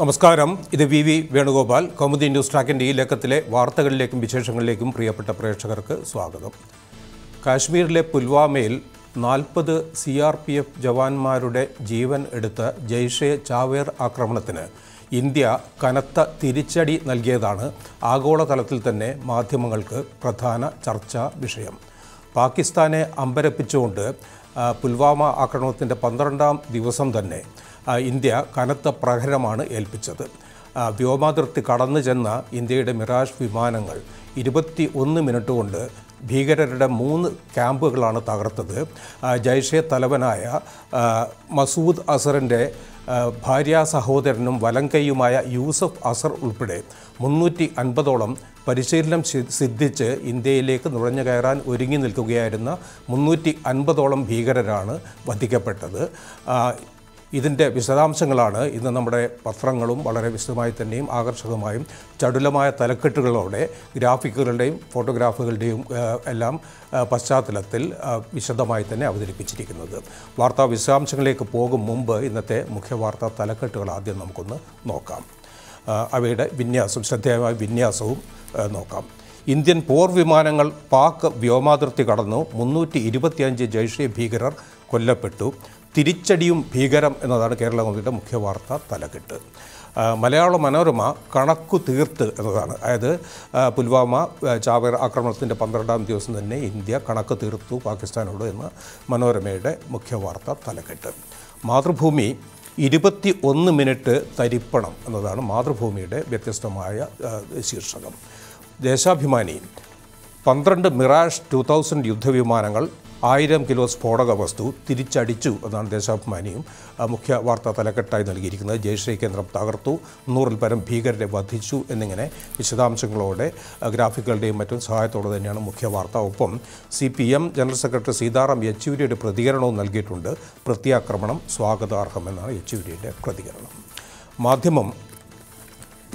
നമസ്കാരം. ഇത് V V Venugopal. Kaumudi news ട്രാക്കിന്റെ ഈ ലക്കത്തിലെ വാർത്തകളിലേക്കും വിശേഷങ്ങളിലേക്കും പ്രിയപ്പെട്ട പ്രേക്ഷകർക്ക് സ്വാഗതം. കാശ്മീരിലെ പുൽവാമയിൽ നാൽപ്പത് സി ആർ പി എഫ് ജവാന്മാരുടെ ജീവൻ എടുത്ത ജെയ്ഷെ ചാവേർ ആക്രമണത്തിന് ഇന്ത്യ കനത്ത തിരിച്ചടി നൽകിയതാണ് ആഗോളതലത്തിൽ തന്നെ മാധ്യമങ്ങൾക്ക് പ്രധാന ചർച്ചാ വിഷയം. പാകിസ്ഥാനെ അമ്പരപ്പിച്ചുകൊണ്ട് പുൽവാമ ആക്രമണത്തിന്റെ പന്ത്രണ്ടാം ദിവസം തന്നെ ഇന്ത്യ കനത്ത പ്രഹരമാണ് ഏൽപ്പിച്ചത്. വ്യോമാതിർത്തി കടന്നു ചെന്ന ഇന്ത്യയുടെ മിറാഷ് വിമാനങ്ങൾ ഇരുപത്തി ഒന്ന് മിനിറ്റ് കൊണ്ട് ഭീകരരുടെ മൂന്ന് ക്യാമ്പുകളാണ് തകർത്തത്. ജയ്ഷെ തലവനായ മസൂദ് അസറിന്റെ ഭാര്യ സഹോദരനും വലങ്കയുമായ യൂസഫ് അസർ ഉൾപ്പെടെ മുന്നൂറ്റി അൻപതോളം പരിശീലനം സിദ്ധിച്ച് ഇന്ത്യയിലേക്ക് നുഴഞ്ഞു കയറാൻ ഒരുങ്ങി നിൽക്കുകയായിരുന്ന മുന്നൂറ്റി അൻപതോളം ഭീകരരാണ് വധിക്കപ്പെട്ടത്. ഇതിന്റെ വിശദാംശങ്ങളാണ് ഇന്ന് നമ്മുടെ പത്രങ്ങളും വളരെ വിശദമായി തന്നെയും ആകർഷകമായും ചടുലമായ തലക്കെട്ടുകളോടെ ഗ്രാഫിക്കുകളുടെയും ഫോട്ടോഗ്രാഫുകളുടെയും എല്ലാം പശ്ചാത്തലത്തിൽ വിശദമായി തന്നെ അവതരിപ്പിച്ചിരിക്കുന്നത്. വാർത്താ വിശദാംശങ്ങളിലേക്ക് പോകും മുമ്പ് ഇന്നത്തെ മുഖ്യ വാർത്താ തലക്കെട്ടുകൾ ആദ്യം നമുക്കൊന്ന് നോക്കാം. അവയുടെ വിന്യാസം ശ്രദ്ധേയമായ വിന്യാസവും നോക്കാം. ഇന്ത്യൻ പോർ വിമാനങ്ങൾ പാക് വ്യോമാതിർത്തി കടന്നു. മുന്നൂറ്റി ഇരുപത്തിയഞ്ച് ജയ്ഷെ ഭീകരർ കൊല്ലപ്പെട്ടു. തിരിച്ചടിയും ഭീകരം എന്നതാണ് കേരള കോൺഗ്രസിന്റെ മുഖ്യ വാർത്ത തലക്കെട്ട്. മലയാള മനോരമ കണക്കു തീർത്ത് എന്നതാണ്. അതായത് പുൽവാമ ചാവേർ ആക്രമണത്തിന്റെ പന്ത്രണ്ടാം ദിവസം തന്നെ ഇന്ത്യ കണക്ക് തീർത്തു പാകിസ്ഥാനോട് എന്ന് മനോരമയുടെ മുഖ്യ വാർത്ത തലക്കെട്ട്. മാതൃഭൂമി ഇരുപത്തി ഒന്ന് മിനിറ്റ് തരിപ്പണം എന്നതാണ് മാതൃഭൂമിയുടെ വ്യത്യസ്തമായ ശീർഷകം. ദേശാഭിമാനി പന്ത്രണ്ട് മിറാഷ് ടു തൗസൻഡ് യുദ്ധവിമാനങ്ങൾ ആയിരം കിലോ സ്ഫോടക വസ്തു തിരിച്ചടിച്ചു എന്നാണ് ദേശാഭിമാനിയും. മുഖ്യ വാർത്താ തലക്കെട്ടായി നൽകിയിരിക്കുന്നത്. ജയ്ഷെ കേന്ദ്രം തകർത്തു നൂറിൽ പരം ഭീകരരെ വധിച്ചു എന്നിങ്ങനെ വിശദാംശങ്ങളോടെ ഗ്രാഫിക്കുകളുടെയും മറ്റും സഹായത്തോടെ തന്നെയാണ് മുഖ്യ വാർത്ത. ഒപ്പം C P M general secretary Sitaram യെച്ചൂരിയുടെ പ്രതികരണവും നൽകിയിട്ടുണ്ട്. പ്രത്യാക്രമണം സ്വാഗതാർഹമെന്നാണ് യെച്ചൂരിയുടെ പ്രതികരണം. മാധ്യമം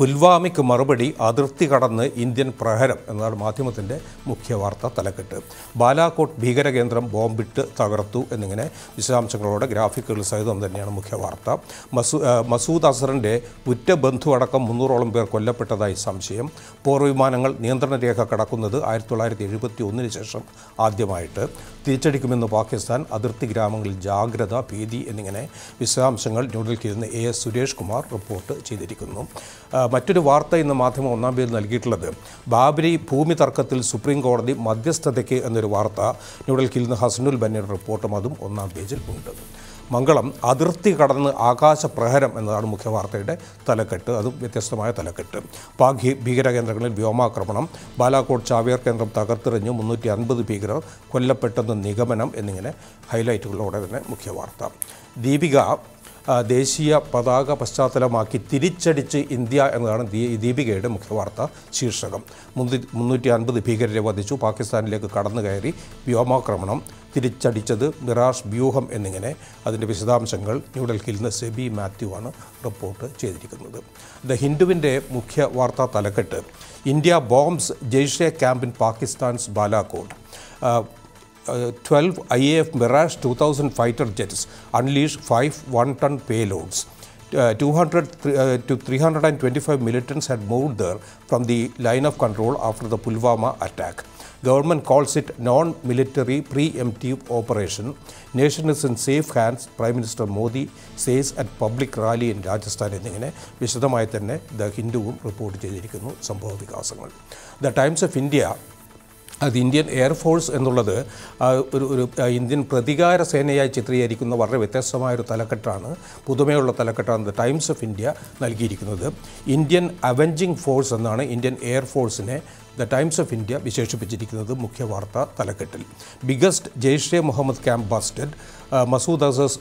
പുൽവാമയ്ക്ക് മറുപടി അതിർത്തി കടന്ന് ഇന്ത്യൻ പ്രഹരം എന്നാണ് മാധ്യമത്തിന്റെ മുഖ്യ വാർത്ത തലക്കെട്ട്. ബാലാകോട്ട് ഭീകരകേന്ദ്രം ബോംബിട്ട് തകർത്തു എന്നിങ്ങനെ വിശദാംശങ്ങളോടെ ഗ്രാഫിക്കുകൾ സഹിതം തന്നെയാണ് മുഖ്യ വാർത്ത. മസൂ മസൂദ് അസറിന്റെ ഉറ്റ ബന്ധു അടക്കം മുന്നൂറോളം പേർ കൊല്ലപ്പെട്ടതായി സംശയം. പോർവിമാനങ്ങൾ നിയന്ത്രണ രേഖ കടക്കുന്നത് ആയിരത്തി തൊള്ളായിരത്തി എഴുപത്തി ഒന്നിന് ശേഷം ആദ്യമായിട്ട്. തിരിച്ചടിക്കുമെന്ന് പാകിസ്ഥാൻ അതിർത്തി ഗ്രാമങ്ങളിൽ ജാഗ്രത ഭീതി എന്നിങ്ങനെ വിശദാംശങ്ങൾ ന്യൂഡൽഹിയിൽ നിന്ന് A S Suresh Kumar report ചെയ്തിരിക്കുന്നു. മറ്റൊരു വാർത്ത ഇന്ന് മാധ്യമം ഒന്നാം പേര് നൽകിയിട്ടുള്ളത്. ബാബരി ഭൂമി തർക്കത്തിൽ സുപ്രീം കോടതി മധ്യസ്ഥതയ്ക്ക് എന്നൊരു വാർത്ത ന്യൂഡൽഹിയിൽ നിന്ന് ഹസനുൽ ബന്നയുടെ റിപ്പോർട്ടും അതും ഒന്നാം പേജിൽ ഉണ്ട് മംഗളം അതിർത്തി കടന്ന് ആകാശ പ്രഹരം എന്നതാണ് മുഖ്യ വാർത്തയുടെ തലക്കെട്ട്. അതും വ്യത്യസ്തമായ തലക്കെട്ട്. പാക് ഭീകര കേന്ദ്രങ്ങളിൽ വ്യോമാക്രമണം. ബാലാകോട്ട് ചാവിയർ കേന്ദ്രം തകർത്തെറിഞ്ഞു മുന്നൂറ്റി അൻപത് ഭീകരർ കൊല്ലപ്പെട്ടെന്ന് നിഗമനം എന്നിങ്ങനെ ഹൈലൈറ്റുകളോടെ തന്നെ മുഖ്യവാർത്ത ദീപിക ദേശീയ പതാക പശ്ചാത്തലമാക്കി തിരിച്ചടിച്ച് ഇന്ത്യ എന്നതാണ് ദീപികയുടെ മുഖ്യവാർത്ത ശീർഷകം. മുന്നൂറ്റി അൻപത് ഭീകരരെ വധിച്ചു പാകിസ്ഥാനിലേക്ക് കടന്നു കയറി വ്യോമാക്രമണം തിരിച്ചടിച്ചത് മിറാഷ് വ്യൂഹം എന്നിങ്ങനെ. അതിന്റെ വിശദാംശങ്ങൾ ന്യൂഡൽഹിയിൽ നിന്ന് സെബി മാത്യു ആണ് റിപ്പോർട്ട് ചെയ്തിരിക്കുന്നത്. ദ ഹിന്ദുവിന്റെ മുഖ്യ വാർത്താ തലക്കെട്ട് India bombs Jaish camp in Pakistan's Balakot. uh, 12 IAF Mirage 2000 fighter jets unleash five one-ton payloads. Uh, 200 th- uh, to 325 militants had moved there from the line of control after the Pulwama attack. Government calls it non-military preemptive operation. Nation is in safe hands, Prime Minister Modi says at public rally in Rajasthan എന്നിങ്ങനെ വിശദമായി തന്നെ the ഹിന്ദുവും report ചെയ്തിരിക്കുന്നു സംഭവ വികാസങ്ങൾ the Times of India അത് Indian air force എന്നുള്ളത് ഒരു ഒരു ഇന്ത്യൻ പ്രതികാര സേനയായി ചിത്രീകരിക്കുന്ന വളരെ വ്യത്യസ്തമായ ഒരു തലക്കെട്ടാണ് പുതുമയുള്ള തലക്കെട്ടാണ് ദ ടൈംസ് ഓഫ് ഇന്ത്യ നൽകിയിരിക്കുന്നത്. ഇന്ത്യൻ അവഞ്ചിങ് ഫോഴ്സ് എന്നാണ് ഇന്ത്യൻ എയർഫോഴ്സിനെ ദ ടൈംസ് ഓഫ് ഇന്ത്യ വിശേഷിപ്പിച്ചിരിക്കുന്നത് മുഖ്യ വാർത്ത തലക്കെട്ടിൽ. Biggest Jaish Mohammed camp busted Masood Azhar's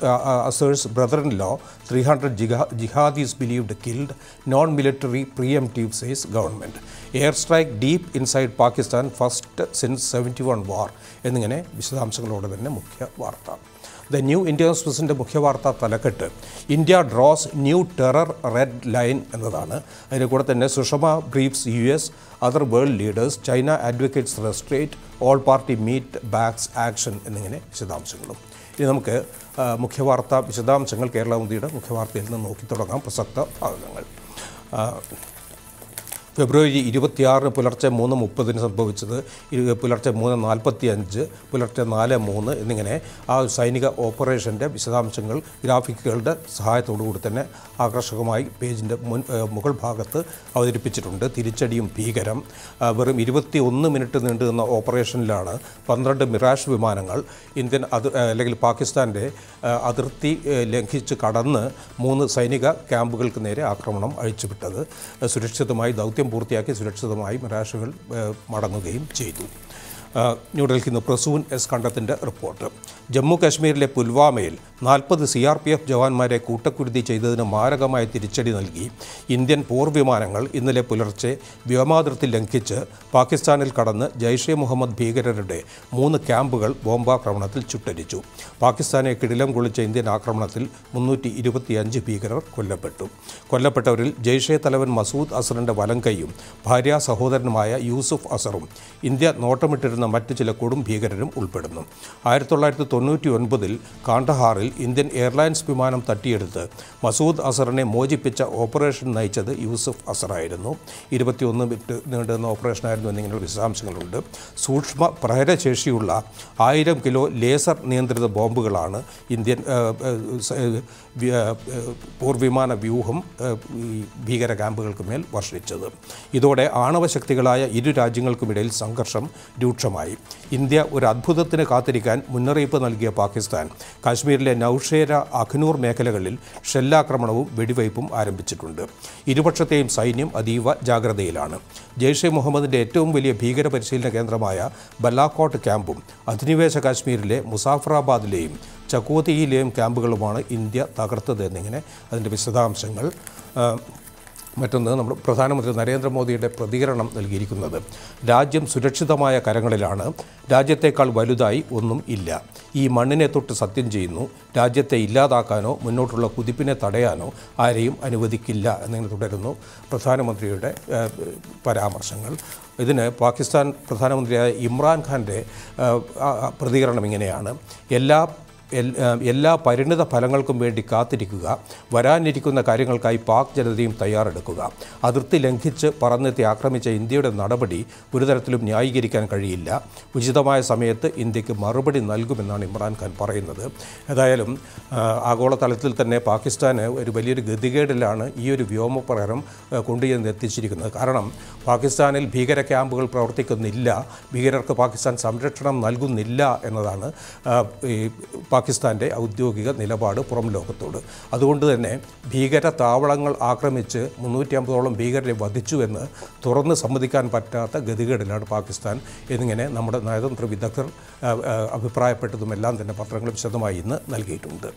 Azhar's brother in law three hundred jiha jihadis believed killed non military preemptive says government air strike deep inside Pakistan first since seventy one war എന്നിങ്ങനെ വിശദാംശങ്ങളോടെ തന്നെ മുഖ്യ വാർത്ത. The new India എക്സ്പ്രസിന്റെ മുഖ്യവാർത്താ തലക്കെട്ട്. India draws new terror red line എന്നതാണ്. അതിന്റെ കൂടെ തന്നെ Sushma briefs U S other world leaders China advocates restraint all party meet backs action എന്നിങ്ങനെ വിശദാംശങ്ങളും. ഇനി നമുക്ക് മുഖ്യവാർത്ത വിശദാംശങ്ങൾ കേരളമുദിയുടെ മുഖ്യവാർത്തയിൽ നിന്ന് നോക്കി തുടങ്ങാം. പ്രസക്ത ഭാഗങ്ങൾ. ഫെബ്രുവരി ഇരുപത്തിയാറിന് പുലർച്ചെ മൂന്ന് മുപ്പതിന് സംഭവിച്ചത് പുലർച്ചെ മൂന്ന് നാൽപ്പത്തി അഞ്ച് പുലർച്ചെ നാല് മൂന്ന് എന്നിങ്ങനെ ആ സൈനിക ഓപ്പറേഷന്റെ വിശദാംശങ്ങൾ ഗ്രാഫിക്കുകളുടെ സഹായത്തോടു കൂടി തന്നെ ആകർഷകമായി പേജിന്റെ മുൻ മുകൾ ഭാഗത്ത് അവതരിപ്പിച്ചിട്ടുണ്ട്. തിരിച്ചടിയും ഭീകരം വെറും ഇരുപത്തി ഒന്ന് മിനിറ്റ് നീണ്ടു നിന്ന ഓപ്പറേഷനിലാണ് പന്ത്രണ്ട് മിറാഷ് വിമാനങ്ങൾ ഇന്ത്യൻ അത് അല്ലെങ്കിൽ പാകിസ്ഥാന്റെ അതിർത്തി ലംഘിച്ച് കടന്ന് മൂന്ന് സൈനിക ക്യാമ്പുകൾക്ക് നേരെ ആക്രമണം അഴിച്ചുവിട്ടത്. സുരക്ഷിതമായി ദൗത്യം പൂർത്തിയാക്കി സുരക്ഷിതമായി മിറാഷുകൾ ഏഹ് മടങ്ങുകയും ചെയ്തു. ന്യൂഡൽഹിയിൽ നിന്ന് പ്രസൂൻ എസ് കണ്ടത്തിന്റെ റിപ്പോർട്ട്. ജമ്മു കാശ്മീരിലെ പുൽവാമയിൽ നാൽപ്പത് സി ആർ പി എഫ് ജവാന്മാരെ കൂട്ടക്കുരുതി ചെയ്തതിന് മാരകമായ തിരിച്ചടി നൽകി. ഇന്ത്യൻ പോർവിമാനങ്ങൾ ഇന്നലെ പുലർച്ചെ വ്യോമാതിർത്തി ലംഘിച്ച് പാകിസ്ഥാനിൽ കടന്ന് ജയ്ഷെ മുഹമ്മദ് ഭീകരരുടെ മൂന്ന് ക്യാമ്പുകൾ ബോംബാക്രമണത്തിൽ ചുട്ടരിച്ചു പാകിസ്ഥാനെ കിടിലം കൊള്ളിച്ച ഇന്ത്യൻ ആക്രമണത്തിൽ മുന്നൂറ്റി ഇരുപത്തിയഞ്ച് ഭീകരർ കൊല്ലപ്പെട്ടു. കൊല്ലപ്പെട്ടവരിൽ ജയ്ഷെ തലവൻ മസൂദ് അസറിന്റെ വലങ്കയും ഭാര്യ സഹോദരനുമായ യൂസുഫ് അസറും ഇന്ത്യ നോട്ടമിട്ടിരുന്ന മറ്റു ചില കൊടും ഭീകരരും ഉൾപ്പെടുന്നു. ആയിരത്തി തൊള്ളായിരത്തി തൊണ്ണൂറ്റി ഒൻപതിൽ കാണ്ഡഹാറിൽ ഇന്ത്യൻ എയർലൈൻസ് വിമാനം തട്ടിയെടുത്ത് മസൂദ് അസറിനെ മോചിപ്പിച്ച ഓപ്പറേഷൻ നയിച്ചത് യൂസുഫ് അസറായിരുന്നു. ഇരുപത്തിയൊന്ന് മിനിറ്റ് നീണ്ടുന്ന ഓപ്പറേഷനായിരുന്നു എന്നിങ്ങനെ വിശദാംശങ്ങളുണ്ട്. സൂക്ഷ്മ പ്രഹരശേഷിയുള്ള ആയിരം കിലോ ലേസർ നിയന്ത്രിത ബോംബുകളാണ് ഇന്ത്യൻ പോർവിമാന വ്യൂഹം ഭീകര ക്യാമ്പുകൾക്ക് മേൽ വർഷിച്ചത്. ഇതോടെ ആണവശക്തികളായ ഇരു രാജ്യങ്ങൾക്കുമിടയിൽ സംഘർഷം രൂക്ഷമായി. ഇന്ത്യ ഒരു അത്ഭുതത്തിന് കാത്തിരിക്കാൻ മുന്നറിയിപ്പ് നൽകിയ പാകിസ്ഥാൻ കാശ്മീരിലെ നൌഷേര അഖ്നൂർ മേഖലകളിൽ ഷെല്ലാക്രമണവും വെടിവയ്പും ആരംഭിച്ചിട്ടുണ്ട്. ഇരുപക്ഷത്തെയും സൈന്യം അതീവ ജാഗ്രതയിലാണ്. ജെയ്ഷെ മുഹമ്മദിന്റെ ഏറ്റവും വലിയ ഭീകര പരിശീലന കേന്ദ്രമായ ബല്ലാക്കോട്ട് ക്യാമ്പും അധിനിവേശ കാശ്മീരിലെ മുസാഫറാബാദിലെയും ചക്കോത്തിയിലെയും ക്യാമ്പുകളുമാണ് ഇന്ത്യ തകർത്തത് എന്നിങ്ങനെ അതിന്റെ വിശദാംശങ്ങൾ മറ്റൊന്ന് നമ്മൾ പ്രധാനമന്ത്രി നരേന്ദ്രമോദിയുടെ പ്രതികരണം നൽകിയിരിക്കുന്നത്. രാജ്യം സുരക്ഷിതമായ കരങ്ങളിലാണ്. രാജ്യത്തേക്കാൾ വലുതായി ഒന്നും ഇല്ല. ഈ മണ്ണിനെ തൊട്ട് സത്യം ചെയ്യുന്നു. രാജ്യത്തെ ഇല്ലാതാക്കാനോ മുന്നോട്ടുള്ള കുതിപ്പിനെ തടയാനോ ആരെയും അനുവദിക്കില്ല എന്നിങ്ങനെ തുടരുന്നു പ്രധാനമന്ത്രിയുടെ പരാമർശങ്ങൾ. ഇതിന് പാകിസ്ഥാൻ പ്രധാനമന്ത്രിയായ ഇമ്രാൻഖാന്റെ പ്രതികരണം ഇങ്ങനെയാണ്. എല്ലാ എല്ലാ പരിണിത ഫലങ്ങൾക്കും വേണ്ടി കാത്തിരിക്കുക വരാനിരിക്കുന്ന കാര്യങ്ങൾക്കായി പാക് ജനതയും തയ്യാറെടുക്കുക. അതിർത്തി ലംഘിച്ച് പറന്നെത്തി ആക്രമിച്ച ഇന്ത്യയുടെ നടപടി ഒരു തരത്തിലും ന്യായീകരിക്കാൻ കഴിയില്ല. ഉചിതമായ സമയത്ത് ഇന്ത്യയ്ക്ക് മറുപടി നൽകുമെന്നാണ് ഇമ്രാൻഖാൻ പറയുന്നത്. ഏതായാലും ആഗോളതലത്തിൽ തന്നെ പാകിസ്ഥാന് ഒരു വലിയൊരു ഗതികേടിലാണ് ഈ ഒരു വ്യോമപ്രകരം കൊണ്ടുചെന്ന് എത്തിച്ചിരിക്കുന്നത്. കാരണം പാകിസ്ഥാനിൽ ഭീകര ക്യാമ്പുകൾ പ്രവർത്തിക്കുന്നില്ല ഭീകരർക്ക് പാകിസ്ഥാൻ സംരക്ഷണം നൽകുന്നില്ല എന്നതാണ് ഈ പാകിസ്ഥാന്റെ ഔദ്യോഗിക നിലപാട് പുറം ലോകത്തോട്. അതുകൊണ്ട് തന്നെ ഭീകര താവളങ്ങൾ ആക്രമിച്ച് മുന്നൂറ്റി അമ്പതോളം ഭീകരരെ വധിച്ചുവെന്ന് തുറന്ന് സമ്മതിക്കാൻ പറ്റാത്ത ഗതികേടിലാണ് പാകിസ്ഥാൻ. എന്നിങ്ങനെ നമ്മുടെ നയതന്ത്ര വിദഗ്ധർ എല്ലാം തന്നെ പത്രങ്ങൾ വിശദമായി ഇന്ന് നൽകിയിട്ടുണ്ട്.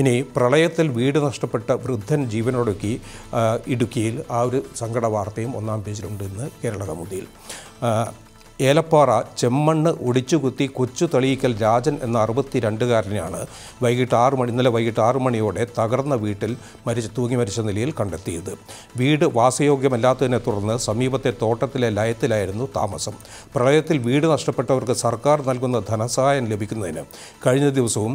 ഇനി പ്രളയത്തിൽ വീട് നഷ്ടപ്പെട്ട വൃദ്ധൻ ജീവനൊടുക്കി ഇടുക്കിയിൽ ആ ഒരു സങ്കട വാർത്തയും ഒന്നാം പേജിലുണ്ട് ഇന്ന് കേരള ഏലപ്പാറ ചെമ്മണ്ണ് ഒടിച്ചുകുത്തി കൊച്ചു തെളിയിക്കൽ രാജൻ എന്ന അറുപത്തിരണ്ടുകാരനെയാണ് വൈകിട്ട് ആറ് മണി ഇന്നലെ വൈകിട്ട് ആറ് മണിയോടെ തകർന്ന വീട്ടിൽ മരിച്ച് തൂങ്ങി മരിച്ച നിലയിൽ കണ്ടെത്തിയത്. വീട് വാസയോഗ്യമല്ലാത്തതിനെ തുടർന്ന് സമീപത്തെ തോട്ടത്തിലെ ലയത്തിലായിരുന്നു താമസം. പ്രളയത്തിൽ വീട് നഷ്ടപ്പെട്ടവർക്ക് സർക്കാർ നൽകുന്ന ധനസഹായം ലഭിക്കുന്നതിന് കഴിഞ്ഞ ദിവസവും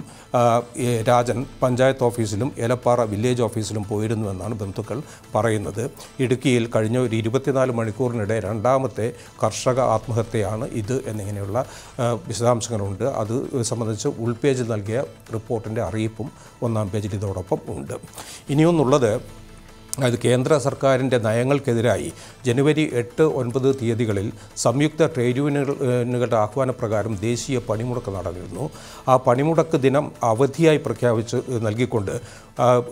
രാജൻ പഞ്ചായത്ത് ഓഫീസിലും ഏലപ്പാറ വില്ലേജ് ഓഫീസിലും പോയിരുന്നുവെന്നാണ് ബന്ധുക്കൾ പറയുന്നത്. ഇടുക്കിയിൽ കഴിഞ്ഞ ഒരു ഇരുപത്തിനാല് മണിക്കൂറിനിടെ രണ്ടാമത്തെ കർഷക ആത്മഹത്യയാണ് ഇത് എന്നിങ്ങനെയുള്ള വിശദാംശങ്ങളുണ്ട്. അത് സംബന്ധിച്ച് ഉൾപേജിൽ നൽകിയ റിപ്പോർട്ടിന്റെ അറിയിപ്പും ഒന്നാം പേജിൽ ഇതോടൊപ്പം ഉണ്ട്. ഇനിയൊന്നുള്ളത് അത് കേന്ദ്ര സർക്കാരിന്റെ നയങ്ങൾക്കെതിരായി ജനുവരി എട്ട് ഒൻപത് തീയതികളിൽ സംയുക്ത ട്രേഡ് യൂണിയനുകളുടെ ആഹ്വാനപ്രകാരം ദേശീയ പണിമുടക്ക് നടന്നിരുന്നു. ആ പണിമുടക്ക് ദിനം അവധിയായി പ്രഖ്യാപിച്ച് നൽകിക്കൊണ്ട്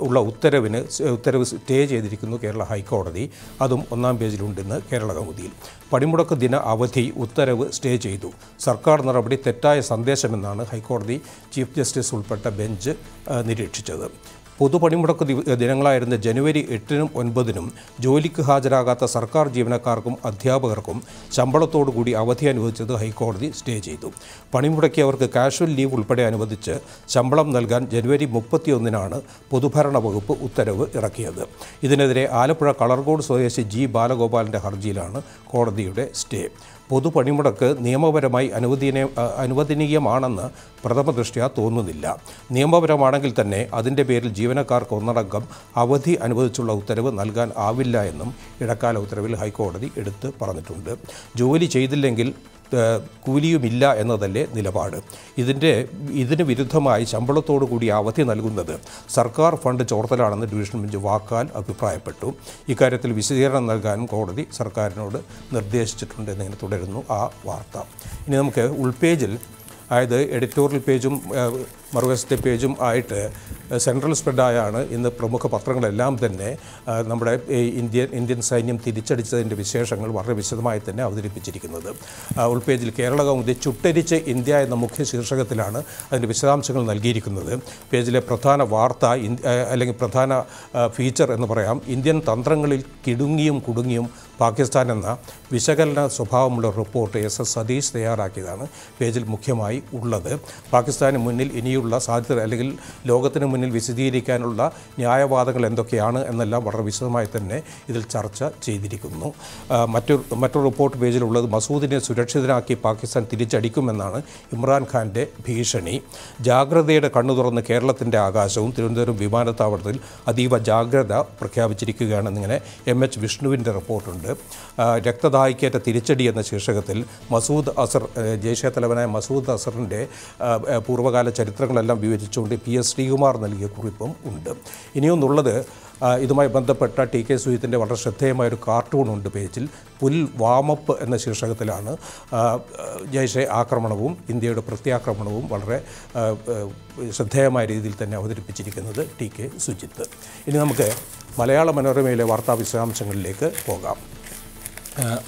ഉള്ള ഉത്തരവിന് ഉത്തരവ് സ്റ്റേ ചെയ്തിരിക്കുന്നു കേരള ഹൈക്കോടതി. അതും ഒന്നാം പേജിലുണ്ടെന്ന് കേരള കൗമുദിയിൽ. പണിമുടക്ക് ദിന അവധി ഉത്തരവ് സ്റ്റേ ചെയ്തു. സർക്കാർ നടപടി തെറ്റായ സന്ദേശമെന്നാണ് ഹൈക്കോടതി ചീഫ് ജസ്റ്റിസ് ഉൾപ്പെട്ട ബെഞ്ച് നിരീക്ഷിച്ചത്. പൊതുപണിമുടക്ക് ദിനങ്ങളായിരുന്ന ജനുവരി എട്ടിനും ഒൻപതിനും ജോലിക്ക് ഹാജരാകാത്ത സർക്കാർ ജീവനക്കാർക്കും അധ്യാപകർക്കും ശമ്പളത്തോടുകൂടി അവധി അനുവദിച്ചത് ഹൈക്കോടതി സ്റ്റേ ചെയ്തു. പണിമുടക്കിയവർക്ക് കാഷ്വൽ ലീവ് ഉൾപ്പെടെ അനുവദിച്ച് ശമ്പളം നൽകാൻ ജനുവരി മുപ്പത്തിയൊന്നിനാണ് പൊതുഭരണ വകുപ്പ് ഉത്തരവ് ഇറക്കിയത്. ഇതിനെതിരെ ആലപ്പുഴ കളർകോട് സ്വദേശി ജി ബാലഗോപാലിന്റെ ഹർജിയിലാണ് കോടതിയുടെ സ്റ്റേ. പൊതുപണിമുടക്ക് നിയമപരമായി അനുവദീന അനുവദനീയമാണെന്ന് പ്രഥമ ദൃഷ്ട്യാ തോന്നുന്നില്ല. നിയമപരമാണെങ്കിൽ തന്നെ അതിന്റെ പേരിൽ ജീവനക്കാർക്ക് ഒന്നടങ്കം അവധി അനുവദിച്ചുള്ള ഉത്തരവ് നൽകാൻ ആവില്ല എന്നും ഇടക്കാല ഉത്തരവിൽ ഹൈക്കോടതി എടുത്ത് പറഞ്ഞിട്ടുണ്ട്. ജോലി ചെയ്തില്ലെങ്കിൽ കൂലിയുമില്ല എന്നതല്ലേ നിലപാട്. ഇതിന്റെ ഇതിന് വിരുദ്ധമായി ശമ്പളത്തോടു കൂടി അവധി നൽകുന്നത് സർക്കാർ ഫണ്ട് ചോർത്തലാണെന്ന് ഡിവിഷൻ ബെഞ്ച് വാക്കാൽ അഭിപ്രായപ്പെട്ടു. ഇക്കാര്യത്തിൽ വിശദീകരണം നൽകാനും കോടതി സർക്കാരിനോട് നിർദ്ദേശിച്ചിട്ടുണ്ട് എന്നിങ്ങനെ തുടരുന്നു ആ വാർത്ത. ഇനി നമുക്ക് ഉൾപേജിൽ അതായത് എഡിറ്റോറിയൽ പേജും മറുവശത്തെ പേജും ആയിട്ട് സെൻട്രൽ സ്പ്രെഡായാണ് ഇന്ന് പ്രമുഖ പത്രങ്ങളെല്ലാം തന്നെ നമ്മുടെ ഇന്ത്യൻ ഇന്ത്യൻ സൈന്യം തിരിച്ചടിച്ചതിന്റെ വിശേഷങ്ങൾ വളരെ വിശദമായി തന്നെ അവതരിപ്പിച്ചിരിക്കുന്നത്. ഉൾപേജിൽ കേരള കൗമുദി ചുട്ടരിച്ച് ഇന്ത്യ എന്ന മുഖ്യ ശീർഷകത്തിലാണ് അതിന്റെ വിശദാംശങ്ങൾ നൽകിയിരിക്കുന്നത്. പേജിലെ പ്രധാന വാർത്ത അല്ലെങ്കിൽ പ്രധാന ഫീച്ചർ എന്ന് പറയാം ഇന്ത്യൻ തന്ത്രങ്ങളിൽ കിടുങ്ങിയും കുടുങ്ങിയും പാകിസ്ഥാൻ എന്ന വിശകലന സ്വഭാവമുള്ള റിപ്പോർട്ട് എസ് എസ് സതീഷ് തയ്യാറാക്കിയതാണ് പേജിൽ മുഖ്യമായി ഉള്ളത്. പാകിസ്ഥാന് മുന്നിൽ ഇനിയുള്ള സാധ്യത അല്ലെങ്കിൽ ലോകത്തിന് മുന്നിൽ വിശദീകരിക്കാനുള്ള ന്യായവാദങ്ങൾ എന്തൊക്കെയാണ് എന്നെല്ലാം വളരെ വിശദമായി തന്നെ ഇതിൽ ചർച്ച ചെയ്തിരിക്കുന്നു. മറ്റൊരു മറ്റൊരു റിപ്പോർട്ട് പേജിലുള്ളത് മസൂദിനെ സുരക്ഷിതനാക്കി പാകിസ്ഥാൻ തിരിച്ചടിക്കുമെന്നാണ് ഇമ്രാൻഖാന്റെ ഭീഷണി. ജാഗ്രതയുടെ കണ്ണു തുറന്ന് കേരളത്തിന്റെ ആകാശവും തിരുവനന്തപുരം വിമാനത്താവളത്തിൽ അതീവ ജാഗ്രത പ്രഖ്യാപിച്ചിരിക്കുകയാണെന്നിങ്ങനെ എം എച്ച് വിഷ്ണുവിന്റെ റിപ്പോർട്ടുണ്ട്. രക്തദാഹിക്കേറ്റ തിരിച്ചടി എന്ന ശീർഷകത്തിൽ മസൂദ് അസർ ജയ്ഷെ തലവനായ മസൂദ് അസറിന്റെ പൂർവകാല ആ, പൂർവകാല ചരിത്രങ്ങളെല്ലാം വിവരിച്ചുകൊണ്ട് പി എസ് ശ്രീകുമാർ നൽകിയ കുറിപ്പും ഉണ്ട്. ഇനിയൊന്നുള്ളത് ഇതുമായി ബന്ധപ്പെട്ട ടി കെ സുഹിത്തിന്റെ വളരെ ശ്രദ്ധേയമായ ഒരു കാർട്ടൂണുണ്ട് പേജിൽ. പുൽ വാമപ്പ് എന്ന ശീർഷകത്തിലാണ് ജയ്ഷെ ആക്രമണവും ഇന്ത്യയുടെ പ്രത്യാക്രമണവും വളരെ ശ്രദ്ധേയമായ രീതിയിൽ തന്നെ അവതരിപ്പിച്ചിരിക്കുന്നത് ടി കെ സുജിത്ത്. ഇനി നമുക്ക് മലയാള മനോരമയിലെ വാർത്താ വിശദാംശങ്ങളിലേക്ക് പോകാം.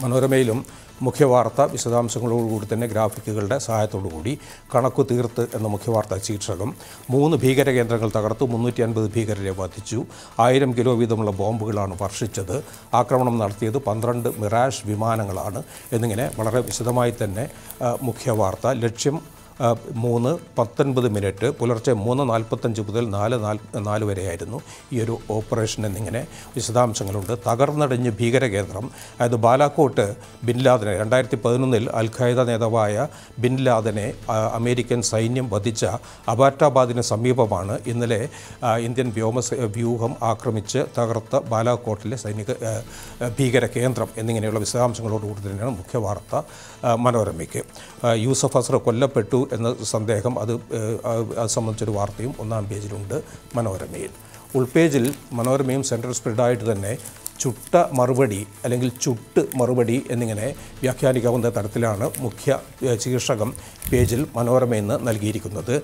മനോരമയിലും മുഖ്യവാർത്ത വിശദാംശങ്ങളോടുകൂടി തന്നെ ഗ്രാഫിക്കുകളുടെ സഹായത്തോടുകൂടി കണക്കു തീർത്ത് എന്ന മുഖ്യവാർത്താ ശീർഷകം. മൂന്ന് ഭീകര കേന്ദ്രങ്ങൾ തകർത്തു മുന്നൂറ്റി അൻപത് ഭീകരരെ വധിച്ചു. ആയിരം കിലോ വീതമുള്ള ബോംബുകളാണ് വർഷിച്ചത്. ആക്രമണം നടത്തിയത് പന്ത്രണ്ട് മിറാഷ് വിമാനങ്ങളാണ്. എന്നിങ്ങനെ വളരെ വിശദമായി തന്നെ മുഖ്യവാർത്ത. ലക്ഷ്യം മൂന്ന് പത്തൊൻപത് മിനിറ്റ് പുലർച്ചെ മൂന്ന് നാൽപ്പത്തഞ്ച് മുതൽ നാല് നാല് വരെയായിരുന്നു ഈ ഒരു ഓപ്പറേഷൻ എന്നിങ്ങനെ വിശദാംശങ്ങളുണ്ട്. തകർന്നടിഞ്ഞ് ഭീകരകേന്ദ്രം അതായത് ബാലാക്കോട്ട് ബിൻ ലാദനെ രണ്ടായിരത്തി പതിനൊന്നിൽ അൽ ഖൈദ നേതാവായ ബിൻ ലാദനെ അമേരിക്കൻ സൈന്യം വധിച്ച അബാറ്റാബാദിന് സമീപമാണ് ഇന്നലെ ഇന്ത്യൻ വ്യോമ വ്യൂഹം ആക്രമിച്ച് തകർത്ത ബാലാക്കോട്ടിലെ സൈനിക ഭീകര കേന്ദ്രം എന്നിങ്ങനെയുള്ള വിശദാംശങ്ങളോടുകൂടി തന്നെയാണ് മുഖ്യ വാർത്ത മനോരമയ്ക്ക്. യൂസഫ് അസർ കൊല്ലപ്പെട്ടു എന്ന സന്ദേഹം അത് അത് സംബന്ധിച്ചൊരു വാർത്തയും ഒന്നാം പേജിലുണ്ട് മനോരമയിൽ. ഉൾപേജിൽ മനോരമയും സെൻട്രൽ സ്പ്രിഡായിട്ട് തന്നെ ചുട്ട മറുപടി അല്ലെങ്കിൽ ചുട്ട് മറുപടി എന്നിങ്ങനെ വ്യാഖ്യാനിക്കാവുന്ന തരത്തിലാണ് മുഖ്യ ശീർഷകം പേജിൽ മനോരമ ഇന്ന് നൽകിയിരിക്കുന്നത്.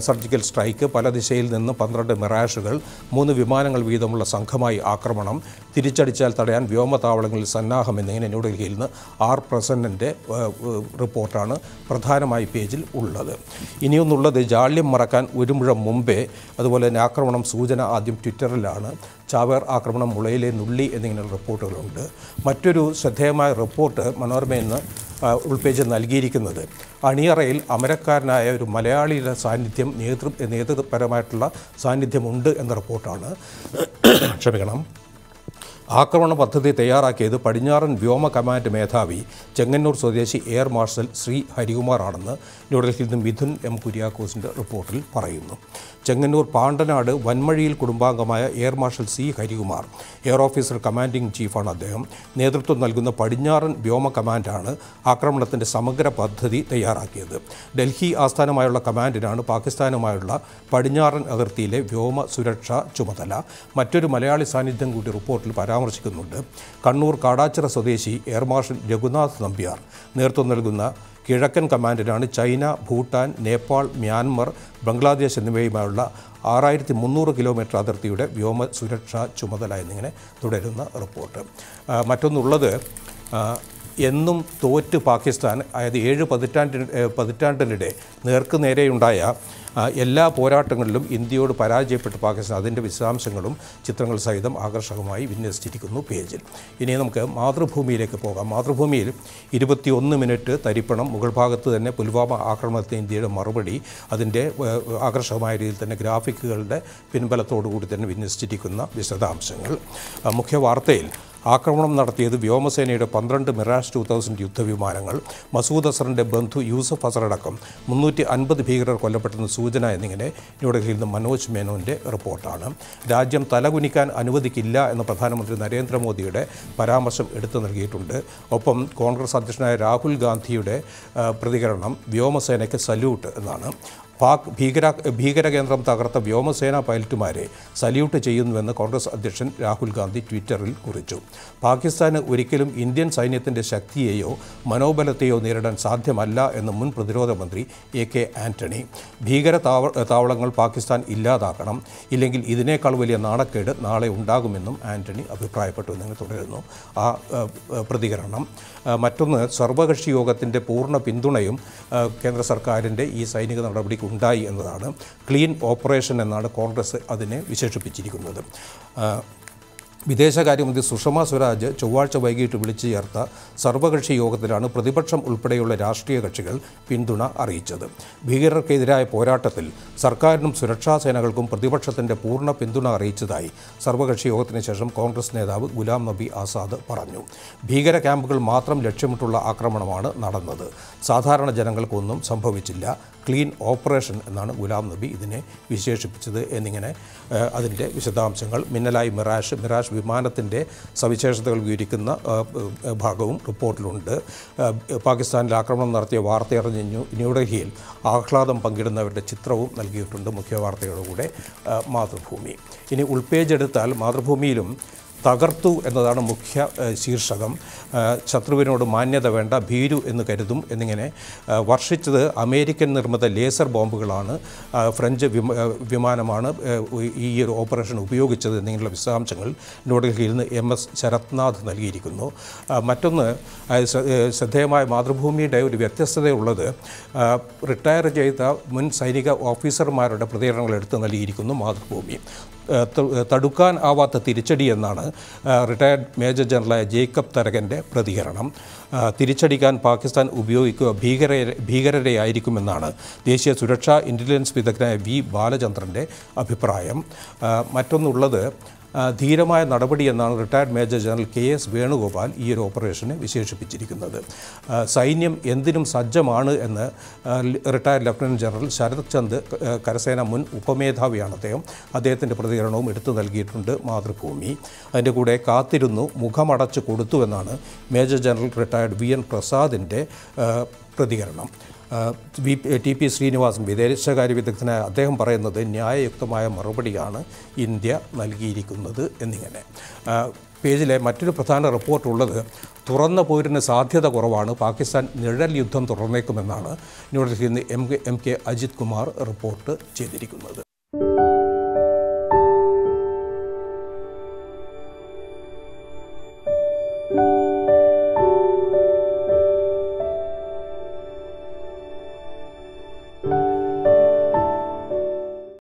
സർജിക്കൽ സ്ട്രൈക്ക് പല ദിശയിൽ നിന്ന് പന്ത്രണ്ട് മിറാഷുകൾ മൂന്ന് വിമാനങ്ങൾ വീതമുള്ള സംഘമായി ആക്രമണം തിരിച്ചടിച്ചാൽ തടയാൻ വ്യോമതാവളങ്ങളിൽ സന്നാഹം എന്നിങ്ങനെ ന്യൂഡൽഹിയിൽ നിന്ന് ആർ പ്രസന്നന്റെ റിപ്പോർട്ടാണ് പ്രധാനമായി പേജിൽ ഉള്ളത്. ഇനിയൊന്നുള്ളത് ജാള്യം മറക്കാൻ ഒരു മുഴം മുമ്പേ അതുപോലെ തന്നെ ആക്രമണം സൂചന ആദ്യം ട്വിറ്ററിലാണ് ചാവേർ ആക്രമണം മുളയിലെ നുള്ളി എന്നിങ്ങനെയുള്ള റിപ്പോർട്ടുകളുണ്ട്. മറ്റൊരു ശ്രദ്ധേയമായ റിപ്പോർട്ട് മനോരമയിൽ ഇന്ന് ആ, ഉൾപേജിൽ നൽകിയിരിക്കുന്നത്. അണിയറയിൽ അമരക്കാരനായ ഒരു മലയാളിയുടെ സാന്നിധ്യം നേതൃ നേതൃപരമായിട്ടുള്ള സാന്നിധ്യമുണ്ട് എന്ന റിപ്പോർട്ടാണ്. ക്ഷമിക്കണം. ആക്രമണ പദ്ധതി തയ്യാറാക്കിയത് പടിഞ്ഞാറൻ വ്യോമ കമാൻഡ് മേധാവി ചെങ്ങന്നൂർ സ്വദേശി എയർ മാർഷൽ ശ്രീ ഹരികുമാറാണെന്ന് ന്യൂഡൽഹിയിൽ നിന്നും മിഥുൻ എം കുര്യാക്കോസിന്റെ റിപ്പോർട്ടിൽ പറയുന്നു. ചെങ്ങന്നൂർ പാണ്ടനാട് വൻമഴിയിൽ കുടുംബാംഗമായ air marshal C Harikumar air officer commanding ചീഫാണ് അദ്ദേഹം. നേതൃത്വം നൽകുന്ന പടിഞ്ഞാറൻ വ്യോമ കമാൻഡാണ് ആക്രമണത്തിന്റെ സമഗ്ര പദ്ധതി തയ്യാറാക്കിയത്. ഡൽഹി ആസ്ഥാനമായുള്ള കമാൻഡിനാണ് പാകിസ്ഥാനുമായുള്ള പടിഞ്ഞാറൻ അതിർത്തിയിലെ വ്യോമ സുരക്ഷാ ചുമതല. മറ്റൊരു മലയാളി സാന്നിധ്യം കൂടി റിപ്പോർട്ടിൽ പരാമർശിക്കുന്നുണ്ട്. കണ്ണൂർ കാടാച്ചിറ സ്വദേശി എയർ മാർഷൽ രഘുനാഥ് നമ്പ്യാർ നേതൃത്വം നൽകുന്ന കിഴക്കൻ കമാൻഡിനാണ് ചൈന ഭൂട്ടാൻ നേപ്പാൾ മ്യാൻമർ ബംഗ്ലാദേശ് എന്നിവയുമായുള്ള ആറായിരത്തി മുന്നൂറ് കിലോമീറ്റർ അതിർത്തിയുടെ വ്യോമ സുരക്ഷാ ചുമതല എന്നിങ്ങനെ തുടരുന്ന റിപ്പോർട്ട്. മറ്റൊന്നുള്ളത് എന്നും തോറ്റ് പാകിസ്ഥാൻ അതായത് ഏഴ് പതിറ്റാണ്ടിന് ഏ, പതിറ്റാണ്ടിനിടെ നേർക്കുനേരെയുണ്ടായ എല്ലാ പോരാട്ടങ്ങളിലും ഇന്ത്യയോട് പരാജയപ്പെട്ട് പാകിസ്ഥാൻ അതിന്റെ വിശദാംശങ്ങളും ചിത്രങ്ങൾ സഹിതം ആകർഷകമായി വിന്യസിച്ചിരിക്കുന്നു പേജിൽ. ഇനി നമുക്ക് മാതൃഭൂമിയിലേക്ക് പോകാം. മാതൃഭൂമിയിൽ ഇരുപത്തിയൊന്ന് മിനിറ്റ് തരിപ്പണം മുഗൾ ഭാഗത്ത് തന്നെ പുൽവാമ ആക്രമണത്തിന് ഇന്ത്യയുടെ മറുപടി അതിന്റെ ആകർഷകമായ രീതിയിൽ തന്നെ ഗ്രാഫിക്കുകളുടെ പിൻബലത്തോടു കൂടി തന്നെ വിന്യസിച്ചിരിക്കുന്ന വിശദാംശങ്ങൾ. മുഖ്യ വാർത്തയിൽ ആക്രമണം നടത്തിയത് വ്യോമസേനയുടെ പന്ത്രണ്ട് മിറാഷ് ടു തൗസൻഡ് യുദ്ധവിമാനങ്ങൾ. മസൂദ് അസറിന്റെ ബന്ധു യൂസഫ് അസറടക്കം മുന്നൂറ്റി അൻപത് ഭീകരർ കൊല്ലപ്പെട്ടെന്ന് സൂചന എന്നിങ്ങനെ ന്യൂഡൽഹിയിൽ നിന്ന് മനോജ് മേനോന്റെ റിപ്പോർട്ടാണ്. രാജ്യം തലകുനിക്കാൻ അനുവദിക്കില്ല എന്ന് പ്രധാനമന്ത്രി നരേന്ദ്രമോദിയുടെ പരാമർശം എടുത്തു നൽകിയിട്ടുണ്ട്. ഒപ്പം കോൺഗ്രസ് അധ്യക്ഷനായ രാഹുൽ ഗാന്ധിയുടെ പ്രതികരണം വ്യോമസേനയ്ക്ക് സല്യൂട്ട് എന്നാണ്. പാക് ഭീകര ഭീകരകേന്ദ്രം തകർത്ത വ്യോമസേനാ പൈലറ്റുമാരെ സല്യൂട്ട് ചെയ്യുന്നുവെന്ന് കോൺഗ്രസ് അധ്യക്ഷൻ രാഹുൽ ഗാന്ധി ട്വിറ്ററിൽ കുറിച്ചു. പാകിസ്ഥാന് ഒരിക്കലും ഇന്ത്യൻ സൈന്യത്തിന്റെ ശക്തിയെയോ മനോബലത്തെയോ നേരിടാൻ സാധ്യമല്ല എന്ന് മുൻ പ്രതിരോധ മന്ത്രി എ കെ ആന്റണി. ഭീകര താവളങ്ങൾ പാകിസ്ഥാൻ ഇല്ലാതാക്കണം. ഇല്ലെങ്കിൽ ഇതിനേക്കാൾ വലിയ നാണക്കേട് നാളെ ഉണ്ടാകുമെന്നും ആന്റണി അഭിപ്രായപ്പെട്ടു. എന്നിങ്ങനെ തുടരുന്നു. ആ, പ്രതികരണം. മറ്റൊന്ന് സർവകക്ഷി യോഗത്തിന്റെ പൂർണ പിന്തുണയും കേന്ദ്ര സർക്കാരിന്റെ ഈ സൈനിക നടപടിക്ക് ഉണ്ടായി എന്നതാണ്. ക്ലീൻ ഓപ്പറേഷൻ എന്നാണ് കോൺഗ്രസ് അതിനെ വിശേഷിപ്പിച്ചിരിക്കുന്നത്. വിദേശകാര്യമന്ത്രി സുഷമ സ്വരാജ് ചൊവ്വാഴ്ച വൈകിട്ട് വിളിച്ചു ചേർത്ത സർവകക്ഷി യോഗത്തിലാണ് പ്രതിപക്ഷം ഉൾപ്പെടെയുള്ള രാഷ്ട്രീയ കക്ഷികൾ പിന്തുണ അറിയിച്ചത്. ഭീകരർക്കെതിരായ പോരാട്ടത്തിൽ സർക്കാരിനും സുരക്ഷാ സേനകൾക്കും പ്രതിപക്ഷത്തിന്റെ പൂർണ പിന്തുണ അറിയിച്ചതായി സർവകക്ഷി യോഗത്തിന് ശേഷം കോൺഗ്രസ് നേതാവ് ഗുലാം നബി ആസാദ് പറഞ്ഞു. ഭീകര ക്യാമ്പുകൾ മാത്രം ലക്ഷ്യമിട്ടുള്ള ആക്രമണമാണ് നടന്നത്. സാധാരണ ജനങ്ങൾക്കൊന്നും സംഭവിച്ചില്ല. ക്ലീൻ ഓപ്പറേഷൻ എന്നാണ് ഗുലാം നബി ഇതിനെ വിശേഷിപ്പിച്ചത് എന്നിങ്ങനെ അതിന്റെ വിശദാംശങ്ങൾ മിന്നലായി മിറാഷ് മിറാഷ് വിമാനത്തിന്റെ സവിശേഷതകൾ വിവരിക്കുന്ന ഭാഗവും റിപ്പോർട്ടിലുണ്ട്. പാകിസ്ഥാനിൽ ആക്രമണം നടത്തിയ വാർത്തയറിഞ്ഞ് ന്യൂ- ന്യൂഡൽഹിയിൽ ആഹ്ലാദം പങ്കിടുന്നവരുടെ ചിത്രവും നൽകിയിട്ടുണ്ട് മുഖ്യ മാതൃഭൂമി. ഇനി ഉൾപേജെടുത്താൽ മാതൃഭൂമിയിലും തകർത്തു എന്നതാണ് മുഖ്യ ശീർഷകം. ശത്രുവിനോട് മാന്യത വേണ്ട ഭീരു എന്ന് കരുതും എന്നിങ്ങനെ വർഷിച്ചത് അമേരിക്കൻ നിർമ്മിത ലേസർ ബോംബുകളാണ്. ഫ്രഞ്ച് വിമാനമാണ് ഈ ഒരു ഓപ്പറേഷൻ ഉപയോഗിച്ചത് എന്നിങ്ങനെയുള്ള വിശദാംശങ്ങൾ ന്യൂഡൽഹിയിൽ നിന്ന് എം എസ് ശരത്നാഥ് നൽകിയിരിക്കുന്നു. മറ്റൊന്ന് ശ്രദ്ധേയമായ മാതൃഭൂമിയുടെ ഒരു വ്യത്യസ്തതയുള്ളത് റിട്ടയർ ചെയ്ത മുൻ സൈനിക ഓഫീസർമാരുടെ പ്രതികരണങ്ങൾ എടുത്തു നൽകിയിരിക്കുന്നു മാതൃഭൂമി. തടുക്കാൻ ആവാത്ത തിരിച്ചടി എന്നാണ് റിട്ടയർഡ് മേജർ ജനറലായ ജേക്കബ് തരകന്റെ പ്രതികരണം. തിരിച്ചടിക്കാൻ പാകിസ്ഥാൻ ഉപയോഗിക്കുക ഭീകര ഭീകരരെയായിരിക്കുമെന്നാണ് ദേശീയ സുരക്ഷാ ഇന്റലിജൻസ് വിദഗ്ധനായ വി ബാലചന്ദ്രന്റെ അഭിപ്രായം. മറ്റൊന്നുള്ളത് ധീരമായ നടപടി എന്നാണ് retired major general K S Venugopal ഈ ഒരു ഓപ്പറേഷനെ വിശേഷിപ്പിച്ചിരിക്കുന്നത്. സൈന്യം എന്തിനും സജ്ജമാണ് എന്ന് retired lieutenant general Sarath Chand കരസേന മുൻ ഉപമേധാവിയാണ് അദ്ദേഹം. അദ്ദേഹത്തിന്റെ പ്രതികരണവും എടുത്തു നൽകിയിട്ടുണ്ട് മാതൃഭൂമി. അതിന്റെ കൂടെ കാത്തിരുന്നു മുഖമടച്ച് കൊടുത്തുവെന്നാണ് major general retired V N പ്രസാദിന്റെ പ്രതികരണം. ടി പി ശ്രീനിവാസൻ വിദേശകാര്യ വിദഗ്ധനായ അദ്ദേഹം പറയുന്നത് ന്യായയുക്തമായ മറുപടിയാണ് ഇന്ത്യ നൽകിയിരിക്കുന്നത് എന്നിങ്ങനെ. പേജിലെ മറ്റൊരു പ്രധാന റിപ്പോർട്ടുള്ളത് തുറന്ന പോരിന് സാധ്യത കുറവാണ് പാകിസ്ഥാൻ നിഴൽ യുദ്ധം തുടർന്നേക്കുമെന്നാണ് ന്യൂഡൽഹിയിൽ നിന്ന് M K M K Ajith Kumar report ചെയ്തിരിക്കുന്നത്.